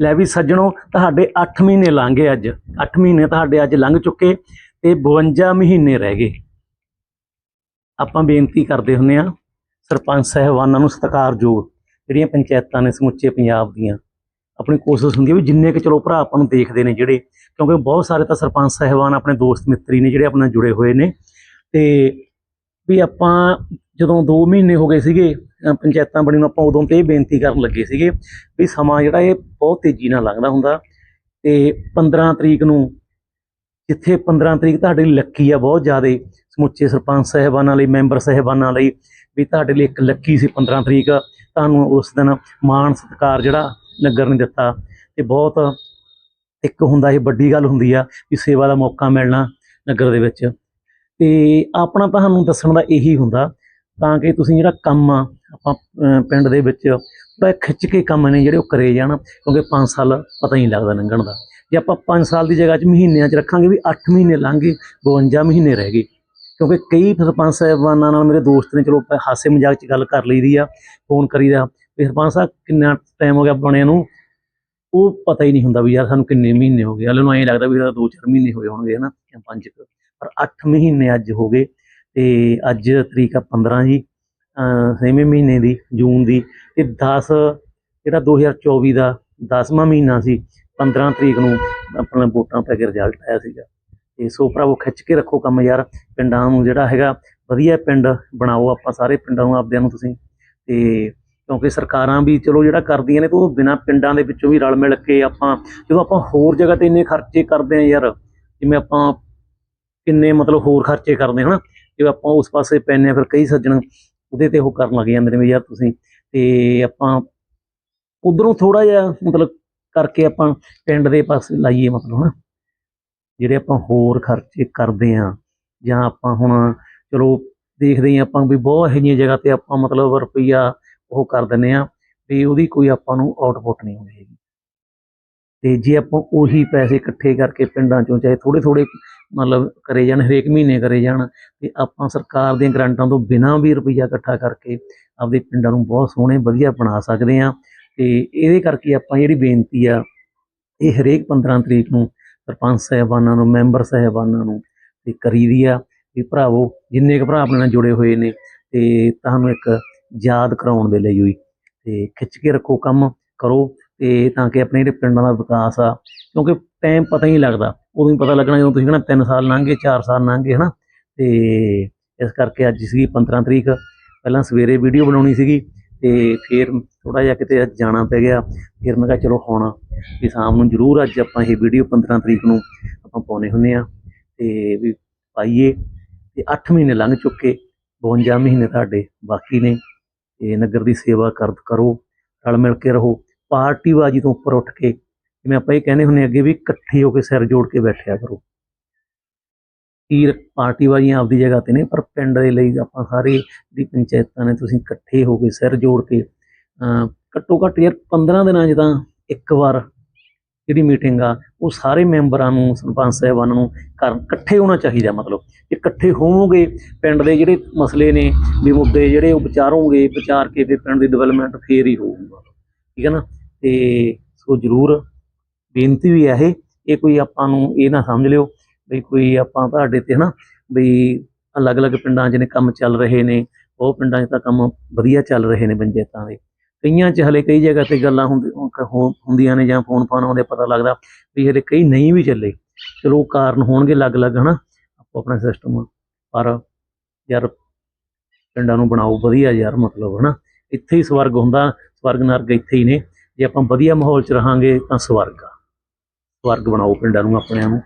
ਲੈ ਵੀ ਸੱਜਣੋ, ਤੁਹਾਡੇ 8 ਮਹੀਨੇ ਲੰਘ ਗਏ ਅੱਜ। 8 ਮਹੀਨੇ ਤੁਹਾਡੇ ਅੱਜ ਲੰਘ ਚੁੱਕੇ ਤੇ 52 ਮਹੀਨੇ ਰਹਿ ਗਏ। ਆਪਾਂ ਬੇਨਤੀ ਕਰਦੇ ਹੁੰਨੇ ਆ ਸਰਪੰਚ ਸਾਹਿਬਾਨਾਂ ਨੂੰ ਸਤਿਕਾਰਯੋਗ ਜਿਹੜੀਆਂ ਪੰਚਾਇਤਾਂ ਨੇ ਸਮੁੱਚੇ ਪੰਜਾਬ ਦੀਆਂ, ਆਪਣੀ ਕੋਸ਼ਿਸ਼ ਹੁੰਦੀ ਹੈ ਵੀ ਜਿੰਨੇ ਕਿ ਚਲੋ ਭਰਾ ਆਪਾਂ ਨੂੰ ਦੇਖਦੇ ਨੇ ਜਿਹੜੇ, ਕਿਉਂਕਿ ਬਹੁਤ ਸਾਰੇ ਤਾਂ ਸਰਪੰਚ ਸਾਹਿਬਾਨ, ਆਪਣੇ ਦੋਸਤ ਮਿੱਤਰੀ ਨੇ ਜਿਹੜੇ ਆਪਣੇ ਨਾਲ ਜੁੜੇ ਹੋਏ ਨੇ। ਤੇ ਵੀ ਆਪਾਂ ਜਦੋਂ 2 ਮਹੀਨੇ ਹੋ ਗਏ ਸੀਗੇ ਪੰਚਾਇਤਾਂ ਬਣੀ ਨੂੰ ਆਪਾਂ ਉਦੋਂ ਤੇ ਇਹ ਬੇਨਤੀ ਕਰਨ ਲੱਗੇ ਸੀਗੇ ਵੀ ਸਮਾਂ ਜਿਹੜਾ ਇਹ ਬਹੁਤ ਤੇਜ਼ੀ ਨਾਲ ਲੰਘਦਾ ਹੁੰਦਾ ਤੇ 15 ਤਰੀਕ ਨੂੰ ਜਿੱਥੇ 15 ਤਰੀਕ ਤੁਹਾਡੇ ਲਈ ਲੱਕੀ ਆ ਬਹੁਤ ਜ਼ਿਆਦਾ, ਸਮੁੱਚੇ ਸਰਪੰਚ ਸਾਹਿਬਾਨਾਂ ਲਈ, ਮੈਂਬਰ ਸਾਹਿਬਾਨਾਂ ਲਈ ਵੀ ਤੁਹਾਡੇ ਲਈ ਇੱਕ ਲੱਕੀ ਸੀ 15 ਤਰੀਕ, ਤੁਹਾਨੂੰ ਉਸ ਦਿਨ ਮਾਣ ਸਤਿਕਾਰ ਜਿਹੜਾ ਨਗਰ ਨੇ ਦਿੱਤਾ ਤੇ ਬਹੁਤ ਇੱਕ ਹੁੰਦਾ ਇਹ ਵੱਡੀ ਗੱਲ ਹੁੰਦੀ ਆ ਵੀ ਸੇਵਾ ਦਾ ਮੌਕਾ ਮਿਲਣਾ ਨਗਰ ਦੇ ਵਿੱਚ। ਤੇ ਆਪਣਾ ਤੁਹਾਨੂੰ ਦੱਸਣ ਦਾ ਇਹੀ ਹੁੰਦਾ ਤਾਂ ਕਿ ਤੁਸੀਂ ਜਿਹੜਾ ਕੰਮ ਆ, ਆਪਾਂ ਪਿੰਡ ਦੇ ਵਿੱਚ ਥੋੜਾ ਖਿੱਚ ਕੇ ਕੰਮ ਨੇ ਜਿਹੜੇ ਉਹ ਕਰੇ ਜਾਣ, ਕਿਉਂਕਿ 5 ਸਾਲ ਪਤਾ ਹੀ ਨਹੀਂ ਲੱਗਦਾ ਲੰਘਣ ਦਾ। ਜੇ ਆਪਾਂ 5 ਸਾਲ ਦੀ ਜਗ੍ਹਾ 'ਚ ਮਹੀਨਿਆਂ 'ਚ ਰੱਖਾਂਗੇ ਵੀ 8 ਮਹੀਨੇ ਲੰਘ ਗਏ 52 ਮਹੀਨੇ ਰਹਿ ਗਏ। ਕਿਉਂਕਿ ਕਈ ਸਰਪੰਚ ਸਾਹਿਬਾਨਾਂ ਨਾਲ ਮੇਰੇ ਦੋਸਤ ਨੇ, ਚਲੋ ਆਪਾਂ ਹਾਸੇ ਮਜ਼ਾਕ 'ਚ ਗੱਲ ਕਰ ਲਈਦੀ ਆ, ਫੋਨ ਕਰੀਦਾ, ਵੀ ਸਰਪੰਚ ਸਾਹਿਬ ਕਿੰਨਾ ਟਾਈਮ ਹੋ ਗਿਆ ਬਣਿਆ ਨੂੰ? ਉਹ ਪਤਾ ਹੀ ਨਹੀਂ ਹੁੰਦਾ ਵੀ ਯਾਰ ਸਾਨੂੰ ਕਿੰਨੇ ਮਹੀਨੇ ਹੋ ਗਏ। ਹਲੇ ਨੂੰ ਐਂ ਲੱਗਦਾ ਵੀ 2-4 ਮਹੀਨੇ ਹੋਏ ਹੋਣਗੇ ਹਨਾ, ਜਾਂ 5 ਪਰ 8 ਮਹੀਨੇ ਅੱਜ ਹੋ ਗਏ ਤੇ ਅੱਜ ਤਰੀਕ ਆ 15 ਜੀ, ਅਹ ਛੇਵੇਂ ਮਹੀਨੇ ਦੀ, ਜੂਨ ਦੀ, ਤੇ 10 ਜਿਹੜਾ 2024 ਦਾ 10ਵਾਂ ਮਹੀਨਾ ਸੀ 15 ਤਰੀਕ ਨੂੰ ਆਪਣਾ ਵੋਟਾਂ ਪੈ ਕੇ ਰਿਜ਼ਲਟ ਆਇਆ ਸੀਗਾ। ਤੇ ਸੋ ਭਰਾਵੋ ਖਿੱਚ ਕੇ ਰੱਖੋ ਕੰਮ ਯਾਰ, ਪਿੰਡਾਂ ਨੂੰ ਜਿਹੜਾ ਹੈਗਾ ਵਧੀਆ ਪਿੰਡ ਬਣਾਓ ਆਪਾਂ ਸਾਰੇ ਪਿੰਡਾਂ ਨੂੰ, ਆਪਦਿਆਂ ਨੂੰ ਤੁਸੀਂ। ਤੇ ਕਿਉਂਕਿ ਸਰਕਾਰਾਂ ਵੀ ਚਲੋ ਜਿਹੜਾ ਕਰਦੀਆਂ ਨੇ, ਤੇ ਉਹ ਬਿਨਾਂ ਪਿੰਡਾਂ ਦੇ ਵਿੱਚੋਂ ਵੀ ਰਲ ਮਿਲ ਕੇ ਆਪਾਂ, ਜਦੋਂ ਆਪਾਂ ਹੋਰ ਜਗ੍ਹਾ ਤੇ ਇੰਨੇ ਖਰਚੇ ਕਰਦੇ ਆ ਯਾਰ, ਜਿਵੇਂ ਆਪਾਂ ਕਿੰਨੇ ਮਤਲਬ ਹੋਰ ਖਰਚੇ ਕਰਦੇ ਹਾਂ, ਹਨਾ? ਜੇ ਆਪਾਂ ਉਸ ਪਾਸੇ ਪੈਨੇ ਆ ਫਿਰ ਕਈ ਸੱਜਣ ਉਹਦੇ ਤੇ ਉਹ ਕਰਨ ਲੱਗ ਜਾਂਦੇ ਨੇ ਵੀ ਯਾਰ ਤੁਸੀਂ, ਤੇ ਆਪਾਂ ਉਧਰੋਂ ਥੋੜਾ ਜਿਹਾ ਮਤਲਬ ਕਰਕੇ ਆਪਾਂ ਪਿੰਡ ਦੇ ਪਾਸੇ ਲਾਈਏ ਮਤਲਬ, ਹਨਾ? ਜਿਹੜੇ ਆਪਾਂ ਹੋਰ ਖਰਚੇ ਕਰਦੇ ਆ ਜਾਂ ਆਪਾਂ ਹੁਣ ਚਲੋ ਦੇਖਦੇ ਹੀ ਆਪਾਂ ਵੀ ਬਹੁਤ ਇਹੋ ਜਿਹੀਆਂ ਜਗ੍ਹਾ ਤੇ ਆਪਾਂ ਮਤਲਬ ਰੁਪਈਆ ਉਹ ਕਰ ਦਿੰਨੇ ਆ ਵੀ ਉਹਦੀ ਕੋਈ ਆਪਾਂ ਨੂੰ ਆਊਟਪੁੱਟ ਨਹੀਂ ਹੁੰਦੀ ਹੈਗੀ। ਤੇ ਜੇ ਆਪਾਂ ਉਹੀ ਪੈਸੇ ਇਕੱਠੇ ਕਰਕੇ ਪਿੰਡਾਂ ਚੋਂ ਚਾਹੇ ਥੋੜੇ ਥੋੜੇ ਮਤਲਬ ਕਰੇ ਜਾਣ, ਹਰੇਕ ਮਹੀਨੇ ਕਰੇ ਜਾਣ, ਤੇ ਆਪਾਂ ਸਰਕਾਰ ਦੀਆਂ ਗ੍ਰਾਂਟਾਂ ਤੋਂ ਬਿਨਾਂ ਵੀ ਰੁਪਈਆ ਇਕੱਠਾ ਕਰਕੇ ਆਪਦੇ ਪਿੰਡਾਂ ਨੂੰ ਬਹੁਤ ਸੋਹਣੇ, ਵਧੀਆ ਬਣਾ ਸਕਦੇ ਆ ਤੇ ਇਹਦੇ ਕਰਕੇ ਆਪਾਂ ਜਿਹੜੀ ਬੇਨਤੀ ਆ, ਇਹ ਹਰੇਕ 15 ਤਰੀਕ ਨੂੰ ਸਰਪੰਚ ਸਾਹਿਬਾਨਾਂ ਨੂੰ, ਮੈਂਬਰ ਸਾਹਿਬਾਨਾਂ ਨੂੰ ਤੇ ਕਰੀਦੀ ਆ ਵੀ ਭਰਾਵੋ, ਜਿੰਨੇ ਕੁ ਭਰਾ ਆਪਣੇ ਨਾਲ ਜੁੜੇ ਹੋਏ ਨੇ, ਤੇ ਤੁਹਾਨੂੰ ਇੱਕ ਯਾਦ ਕਰਾਉਣ ਦੇ ਲਈ ਹੋਈ। ਤੇ ਖਿੱਚ ਕੇ ਰੱਖੋ ਕੰਮ, ਕਰੋ। ਤੇ ਤਾਂ ਕਿ ਆਪਣੇ ਜਿਹੜੇ ਪਿੰਡਾਂ ਦਾ ਵਿਕਾਸ ਆ, ਕਿਉਂਕਿ ਟਾਈਮ ਪਤਾ ਹੀ ਨਹੀਂ ਲੱਗਦਾ। ਉਦੋਂ ਹੀ ਪਤਾ ਲੱਗਣਾ ਜਦੋਂ ਤੁਸੀਂ ਕਹਣਾ 3 ਸਾਲ ਲੰਘ ਗਏ 4 ਸਾਲ ਲੰਘ ਗਏ, ਹਨਾ? ਤੇ ਇਸ ਕਰਕੇ ਅੱਜ ਸੀਗੀ 15 ਤਰੀਕ। ਪਹਿਲਾਂ ਸਵੇਰੇ ਵੀਡੀਓ ਬਣਾਉਣੀ ਸੀਗੀ ਤੇ ਫਿਰ ਥੋੜਾ ਜਿਹਾ ਕਿਤੇ ਜਾਣਾ ਪੈ ਗਿਆ। ਫਿਰ ਮੈਂ ਕਿਹਾ ਚਲੋ ਹੁਣ ਵੀ ਸ਼ਾਮ ਨੂੰ ਜ਼ਰੂਰ ਅੱਜ ਆਪਾਂ ਇਹ ਵੀਡੀਓ 15 ਤਰੀਕ ਨੂੰ ਆਪਾਂ ਪਾਉਣੇ ਹੁੰਨੇ ਆ। ਤੇ ਵੀ ਪਾਈਏ। ਤੇ 8 ਮਹੀਨੇ ਲੰਘ ਚੁੱਕੇ 52 ਮਹੀਨੇ ਤੁਹਾਡੇ ਬਾਕੀ ਨੇ। ਤੇ ਨਗਰ ਦੀ ਸੇਵਾ ਕਰ ਕਰੋ, ਰਲ ਮਿਲ ਕੇ ਰਹੋ। ਪਾਰਟੀਬਾਜ਼ੀ ਤੋਂ ਉੱਪਰ ਉੱਠ ਕੇ ਜਿਵੇਂ ਆਪਾਂ ਇਹ ਕਹਿੰਦੇ ਹੁੰਨੇ ਅੱਗੇ ਵੀ ਇਕੱਠੇ ਹੋ ਕੇ ਸਿਰ ਜੋੜ ਕੇ ਬੈਠਿਆ ਕਰੋ। ਤੀਰ ਪਾਰਟੀਬਾਜ਼ੀਆਂ ਆਪਦੀ ਜਗ੍ਹਾ ਤੇ ਨੇ, ਪਰ ਪਿੰਡ ਦੇ ਲਈ ਆਪਾਂ ਸਾਰੇ ਦੀ ਪੰਚਾਇਤਾਂ ਨੇ ਤੁਸੀਂ ਇਕੱਠੇ ਹੋ ਕੇ ਸਿਰ ਜੋੜ ਕੇ ਘੱਟੋ ਘੱਟ ਯਾਰ 15 ਦਿਨਾਂ 'ਚ ਤਾਂ ਇੱਕ ਵਾਰ ਜਿਹੜੀ ਮੀਟਿੰਗ ਆ, ਉਹ ਸਾਰੇ ਮੈਂਬਰਾਂ ਨੂੰ, ਸਰਪੰਚ ਸਾਹਿਬਾਨਾਂ ਨੂੰ ਕਰ ਇਕੱਠੇ ਹੋਣਾ ਚਾਹੀਦਾ ਮਤਲਬ। ਕਿ ਇਕੱਠੇ ਹੋਵੋਗੇ, ਪਿੰਡ ਦੇ ਜਿਹੜੇ ਮਸਲੇ ਨੇ, ਵੀ ਮੁੱਦੇ ਜਿਹੜੇ ਉਹ ਵਿਚਾਰੋਗੇ, ਵਿਚਾਰ ਕੇ ਫਿਰ ਪਿੰਡ ਦੀ ਡਿਵੈਲਪਮੈਂਟ ਫੇਰ ਹੀ ਹੋਊਗਾ। ਠੀਕ ਹੈ ਨਾ? ਤੇ ਸੋ ਜ਼ਰੂਰ ਬੇਨਤੀ ਵੀ ਹੈ ਇਹ ਇਹ ਕੋਈ ਆਪਾਂ ਨੂੰ ਇਹ ਨਾ ਸਮਝ ਲਿਓ ਵੀ ਕੋਈ ਆਪਾਂ ਤੁਹਾਡੇ ਤੇ ਹਨਾ ਵੀ ਅਲੱਗ-ਅਲੱਗ ਪਿੰਡਾਂ 'ਚ ਨੇ ਕੰਮ ਚੱਲ ਰਹੇ ਨੇ, ਉਹ ਪਿੰਡਾਂ 'ਚ ਤਾਂ ਕੰਮ ਵਧੀਆ ਚੱਲ ਰਹੇ ਨੇ ਪੰਚਾਇਤਾਂ ਦੇ। ਕਈਆਂ 'ਚ ਹਲੇ ਕਈ ਜਗ੍ਹਾ ਤੇ ਗੱਲਾਂ ਹੁੰਦੀ- ਹੋ- ਹੁੰਦੀਆਂ ਨੇ ਜਾਂ ਫੋਨ ਫਾਨ ਆਉਂਦੇ ਪਤਾ ਲੱਗਦਾ ਵੀ ਹਲੇ ਕਈ ਨਹੀਂ ਵੀ ਚੱਲੇ। ਚਲੋ ਉਹ ਕਾਰਨ ਹੋਣਗੇ ਅਲੱਗ-ਅਲੱਗ ਹਨਾ, ਆਪੋ ਆਪਣਾ ਸਿਸਟਮ। ਪਰ ਯਾਰ ਪਿੰਡਾਂ ਨੂੰ ਬਣਾਓ ਵਧੀਆ ਯਾਰ ਮਤਲਬ ਹਨਾ, ਇੱਥੇ ਹੀ ਸਵਰਗ ਹੁੰਦਾ, ਸਵਰਗ ਨਰਕ ਇੱਥੇ ਹੀ ਨੇ। ਜੇ ਆਪਾਂ ਵਧੀਆ ਮਾਹੌਲ 'ਚ ਰਹਾਂਗੇ ਤਾਂ ਸਵਰਗ ਆ। ਸਵਰਗ ਬਣਾਓ ਪਿੰਡਾਂ ਨੂੰ, ਆਪਣਿਆਂ ਨੂੰ।